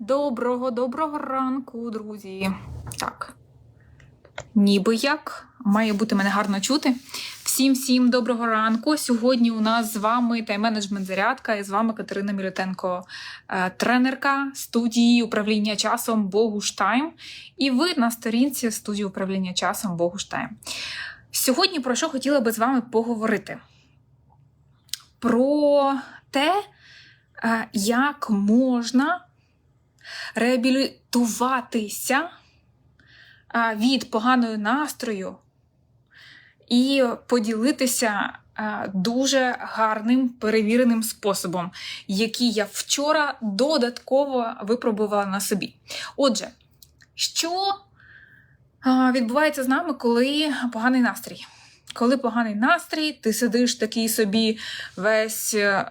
Доброго, доброго ранку, друзі. Так. Ніби як. Має бути мене гарно чути. Всім всім доброго ранку. Сьогодні у нас з вами тайм-менеджмент зарядка і з вами Катерина Мілютенко, е, тренерка студії управління часом Богуш Тайм. І ви на сторінці студії управління часом Богуш Тайм. Сьогодні про що хотіла би з вами поговорити? Про те, е, як можна реабілітуватися від поганого настрою і поділитися дуже гарним перевіреним способом, який я вчора додатково випробувала на собі. Отже, що відбувається з нами, коли поганий настрій? Коли поганий настрій, ти сидиш такий собі весь е,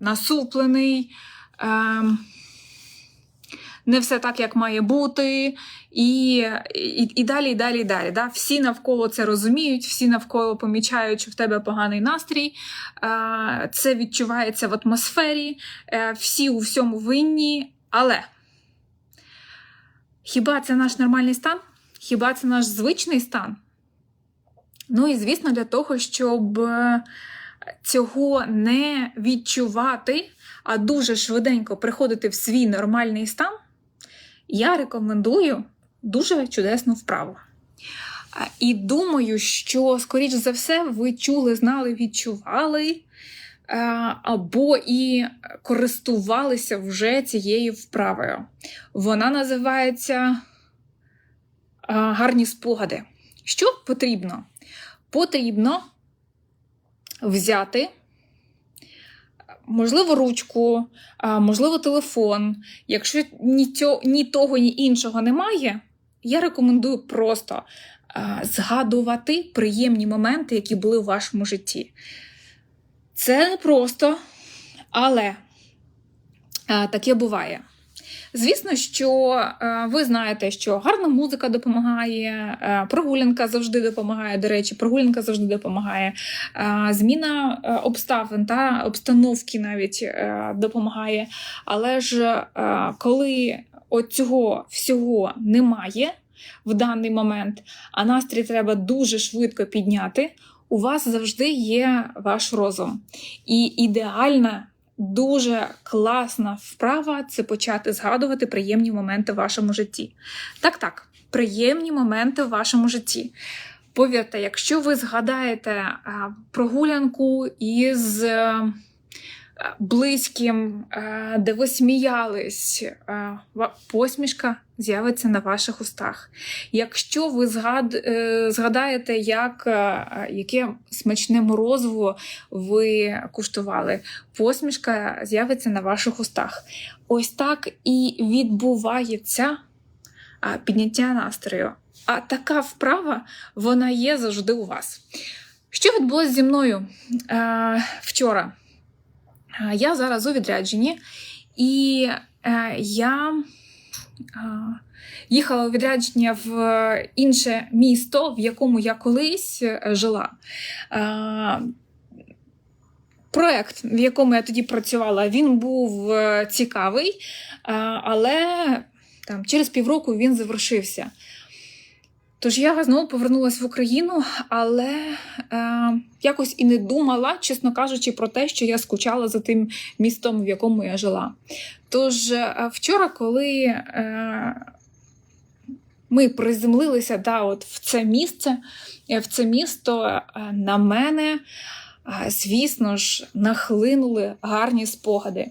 насуплений. Е, не все так, як має бути, і і, і далі, і далі, і далі. Да? Всі навколо це розуміють, всі навколо помічають, що в тебе поганий настрій, це відчувається в атмосфері, е, всі у всьому винні. Але хіба це наш нормальний стан? Хіба це наш звичний стан? Ну і звісно, для того, щоб цього не відчувати, а дуже швиденько приходити в свій нормальний стан я рекомендую дуже чудесну вправу. І думаю, що, скоріш за все, ви чули, знали, відчували або і користувалися вже цією вправою. Вона називається гарні спогади. Що потрібно? Потрібно взяти можливо, ручку, можливо, телефон. Якщо ні, цього, ні того, ні іншого немає, я рекомендую просто згадувати приємні моменти, які були в вашому житті. Це не просто, але таке буває. Звісно, що е, ви знаєте, що гарна музика допомагає, е, прогулянка завжди допомагає. До речі, прогулянка завжди допомагає. Е, зміна обставин та обстановки навіть допомагає. Але ж коли цього всього немає в даний момент, а настрій треба дуже швидко підняти, у вас завжди є ваш розум. І ідеальна Дуже класна вправа це почати згадувати приємні моменти в вашому житті. Так, так, приємні моменти в вашому житті. Повірте, якщо ви згадаєте прогулянку із е, близьким, е, де ви сміялись, е, посмішка з'явиться на ваших устах. Якщо ви згад... Е, згадаєте, як, яке смачне морозиво ви куштували, посмішка з'явиться на ваших устах. Ось так і відбувається підняття настрою. А така вправа вона є завжди у вас. Що відбулося зі мною е, вчора? Я зараз у відрядженні, і е, я їхала відрядження в інше місто, в якому я колись е, жила. Проект, в якому я тоді працювала, він був е, цікавий, але там, через півроку він завершився. Тож я знову повернулася в Україну, але е, якось і не думала, чесно кажучи, про те, що я скучала за тим містом, в якому я жила. Тож е, вчора, коли е, ми приземлилися да, от в це місце, в це місто, е, на мене, е, звісно ж, нахлинули гарні спогади.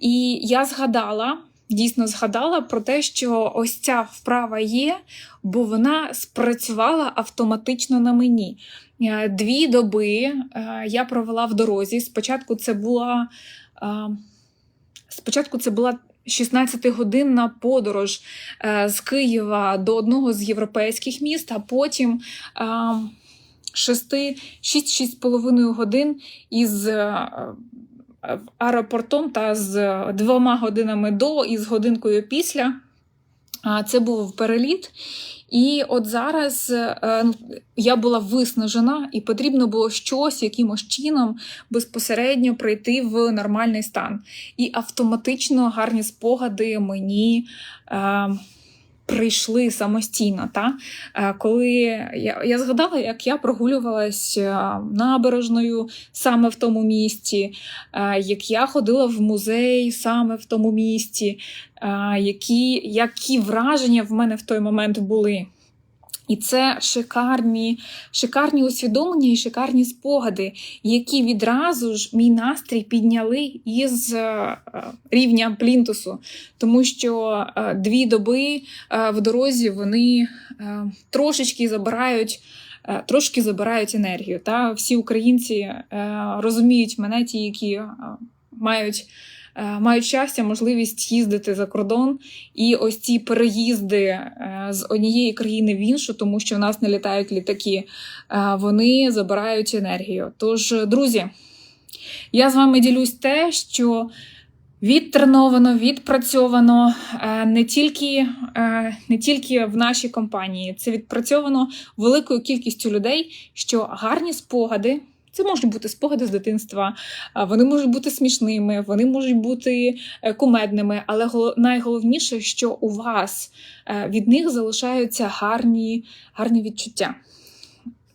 І я згадала дійсно згадала про те, що ось ця вправа є, бо вона спрацювала автоматично на мені. Е, дві доби е, я провела в дорозі. Спочатку це була е, спочатку це була 16-годинна подорож з Києва до одного з європейських міст, а потім 6-6,5 годин із аеропортом та з двома годинами до і з годинкою після. Це був переліт. І от зараз е, я була виснажена, і потрібно було щось якимось чином безпосередньо прийти в нормальний стан. І автоматично гарні спогади мені. Прийшли самостійно, та Е, коли я, я згадала, як я прогулювалась е, набережною саме в тому місті, е, як я ходила в музей саме в тому місті, які, які враження в мене в той момент були. І це шикарні, шикарні усвідомлення і шикарні спогади, які відразу ж мій настрій підняли із е, рівня плінтусу, тому що е, дві доби е, в дорозі вони трошечки забирають. Трошки забирають енергію. Та всі українці розуміють мене, ті, які мають, мають щастя, можливість їздити за кордон, і ось ці переїзди е, з однієї країни в іншу, тому що в нас не літають літаки, е, вони забирають енергію. Тож, друзі, я з вами ділюсь те, що відтреновано, відпрацьовано е, не тільки, е, не тільки в нашій компанії, це відпрацьовано великою кількістю людей, що гарні спогади. Це можуть бути спогади з дитинства, вони можуть бути смішними, вони можуть бути е, кумедними, але гол- найголовніше, що у вас е, від них залишаються гарні, гарні відчуття.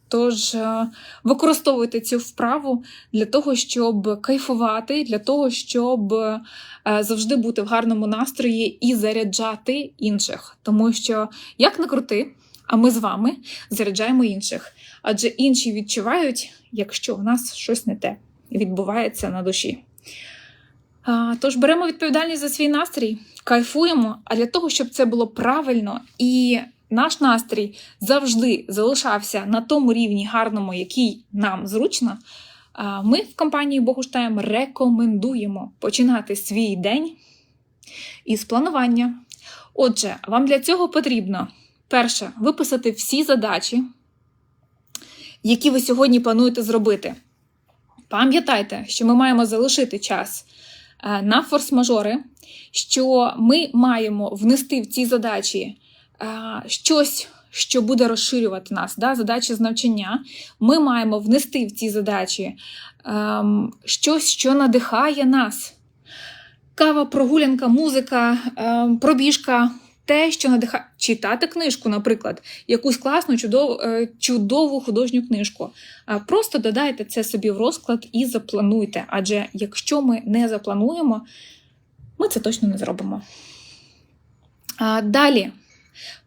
Тож е, використовуйте цю вправу для того, щоб кайфувати, для того, щоб завжди бути в гарному настрої і заряджати інших. Тому що, як не крути, а ми з вами заряджаємо інших. Адже інші відчувають, якщо в нас щось не те відбувається на душі. Тож беремо відповідальність за свій настрій, кайфуємо, а для того, щоб це було правильно і наш настрій завжди залишався на тому рівні гарному, який нам зручно. Ми в компанії Богуштайм рекомендуємо починати свій день із планування. Отже, вам для цього потрібно перше виписати всі задачі, які ви сьогодні плануєте зробити. Пам'ятайте, що ми маємо залишити час е, на форс-мажори, що ми маємо внести в ці задачі е, щось, що буде розширювати нас, да, задачі з навчання. Ми маємо внести в ці задачі ем, щось, що надихає нас. Кава, прогулянка, музика, ем, пробіжка. Те, що надихає читати книжку, наприклад, якусь класну, чудову, е, чудову художню книжку. Просто додайте це собі в розклад і заплануйте. Адже якщо ми не заплануємо, ми це точно не зробимо. Далі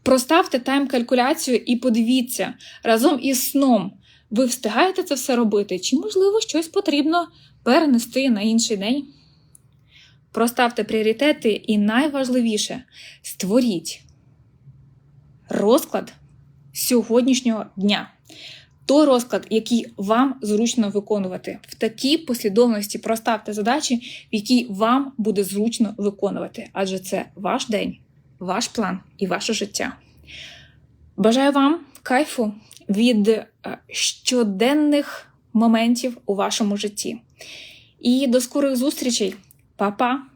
проставте тайм-калькуляцію і подивіться разом із сном. Ви встигаєте це все робити? Чи, можливо, щось потрібно перенести на інший день? Проставте пріоритети і найважливіше створіть розклад сьогоднішнього дня. Той розклад, який вам зручно виконувати. В такій послідовності проставте задачі, в якій вам буде зручно виконувати, адже це ваш день, ваш план і ваше життя. Бажаю вам кайфу від е, щоденних моментів у вашому житті. І до скорих зустрічей! 爸爸。